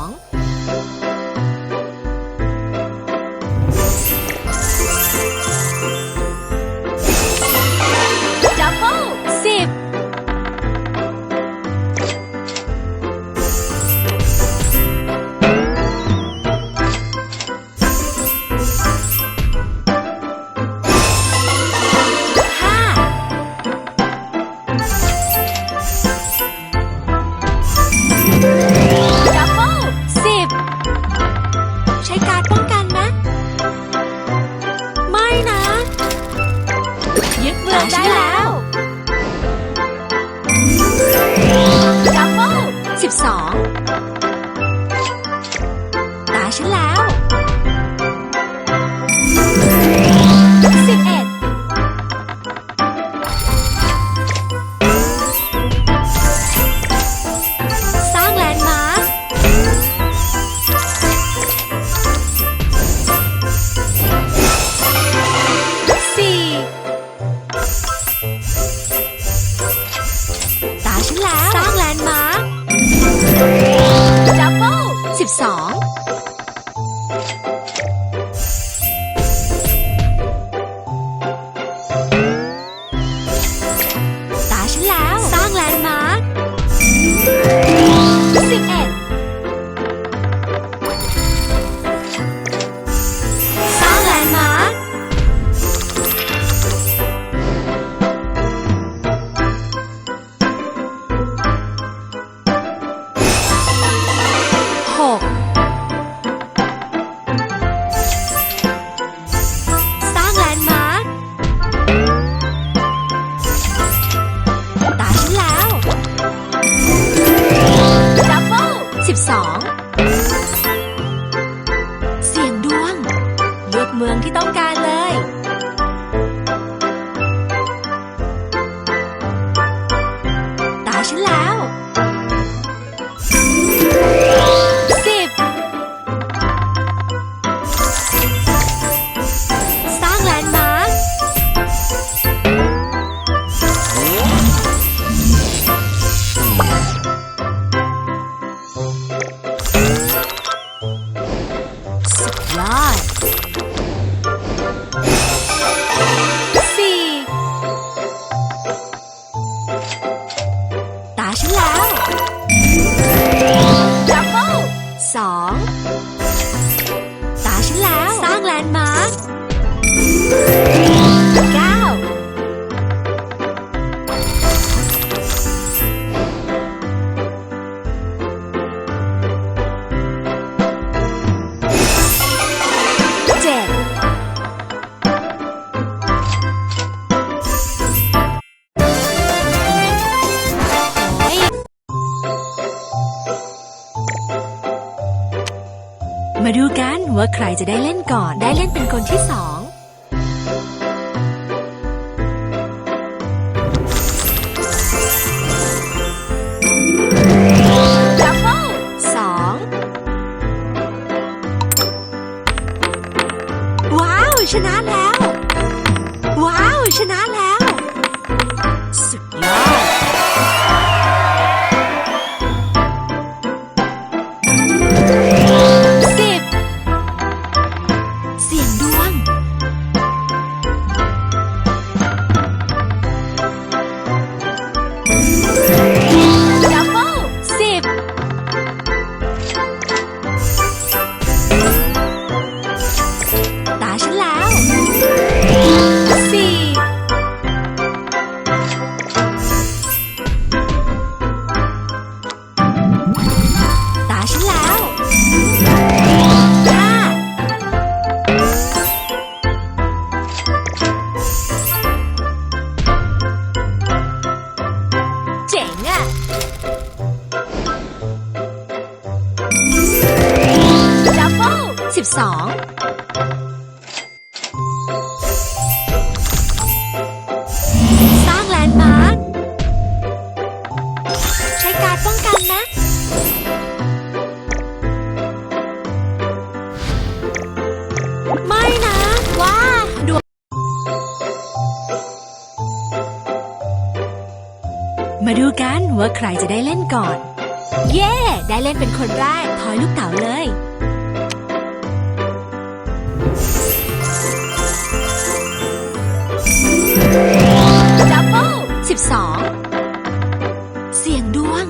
ง มาดูกันว่าใครจะได้เล่นก่อนได้เล่นเป็นคนที่สองสองว้าว ชนะแล้ว ว้าว ชนะแล้ว สอสร้างแลนด์มาร์คใช้การป้องกันนะไม่นะว้าดวมาดูกันว่าใครจะได้เล่นก่อน เย่ ได้เล่นเป็นคนแรก ทอยลูกเต๋าเลย สองเสียงดวง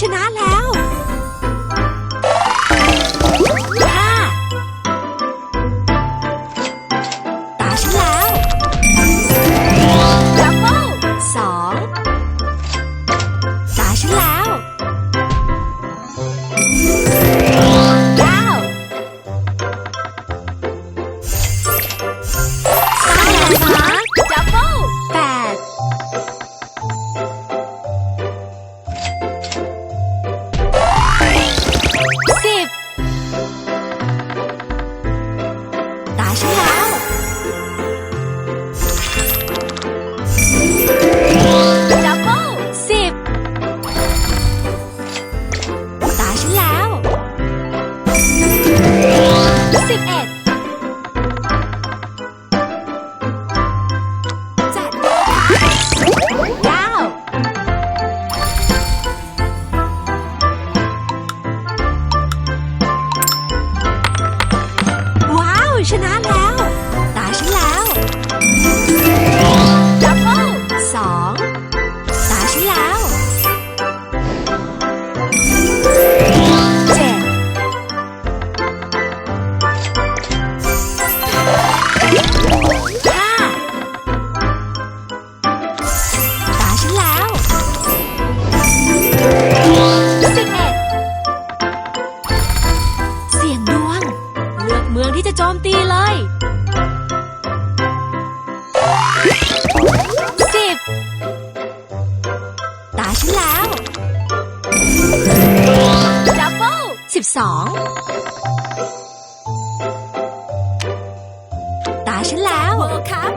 ชนะแล้ว ชนะแล้ว ตาฉันแล้ว แล้วก็ ลย สิบ ตาฉันแล้ว ดับเบิลสิบสอง ตาฉันแล้วครับ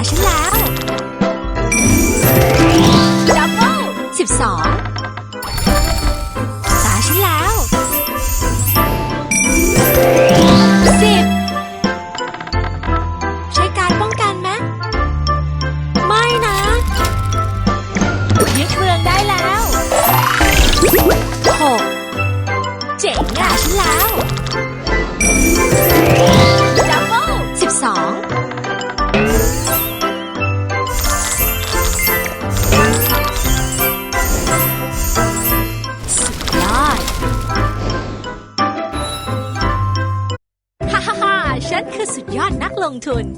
าฉันแล้วดับเบิลสิบสองตาฉันแล้วสิบใช้การป้องกันไหมไม่นะยึดเมืองได้แล้วหกเจ๋งอะฉันแล้วดับเบิลสิบสอง thường.